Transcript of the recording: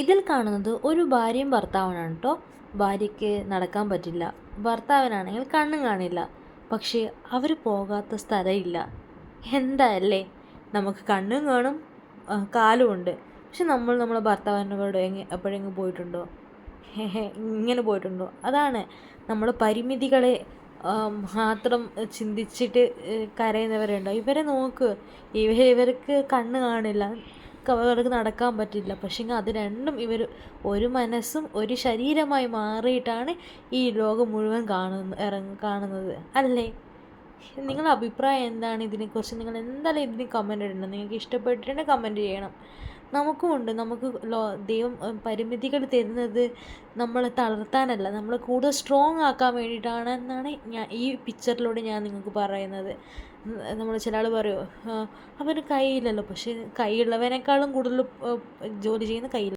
ഇതിൽ കാണുന്നത് ഒരു ഭാര്യയും ഭർത്താവനാണ് കേട്ടോ ഭാര്യയ്ക്ക് നടക്കാൻ പറ്റില്ല. ഭർത്താവിനാണെങ്കിൽ കണ്ണും കാണില്ല. പക്ഷേ അവർ പോകാത്ത സ്ഥലമില്ല. എന്താല്ലേ നമുക്ക് കണ്ണും കാണും കാലും ഉണ്ട്. പക്ഷെ നമ്മൾ നമ്മളെ ഭർത്താവിനോട് എങ്ങ എപ്പോഴെങ്കിലും പോയിട്ടുണ്ടോ? ഇങ്ങനെ പോയിട്ടുണ്ടോ? അതാണ് നമ്മൾ പരിമിതികളെ മാത്രം ചിന്തിച്ചിട്ട് കരയുന്നവരുണ്ടോ? ഇവരെ നോക്ക്. ഇവർ ഇവർക്ക് കണ്ണ് കാണില്ല. അവർക്ക് നടക്കാൻ പറ്റില്ല. പക്ഷേ അത് രണ്ടും ഇവർ ഒരു മനസ്സും ഒരു ശരീരമായി മാറിയിട്ടാണ് ഈ ലോകം മുഴുവൻ കാണുന്ന ഇറങ്ങ കാണുന്നത്. അല്ലേ? നിങ്ങളുടെ അഭിപ്രായം എന്താണ് ഇതിനെക്കുറിച്ച്? നിങ്ങൾ എന്തായാലും ഇതിന് കമന്റ് ഇടണം. നിങ്ങൾക്ക് ഇഷ്ടപ്പെട്ടിട്ടുണ്ടെങ്കിൽ കമന്റ് ചെയ്യണം. നമുക്കും ഉണ്ട് നമുക്ക് ലോ ദൈവം പരിമിതികൾ തരുന്നത് നമ്മളെ തളർത്താനല്ല. നമ്മളെ കൂടുതൽ സ്ട്രോങ് ആക്കാൻ വേണ്ടിയിട്ടാണ് എന്നാണ് ഞാൻ ഈ പിക്ചറിലൂടെ ഞാൻ നിങ്ങൾക്ക് പറയുന്നത്. നമ്മൾ ചില ആൾ പറയുമോ അവന് കൈയില്ലല്ലോ പക്ഷേ കൈയുള്ളവനേക്കാളും കൂടുതൽ ജോലി ചെയ്യുന്ന കൈ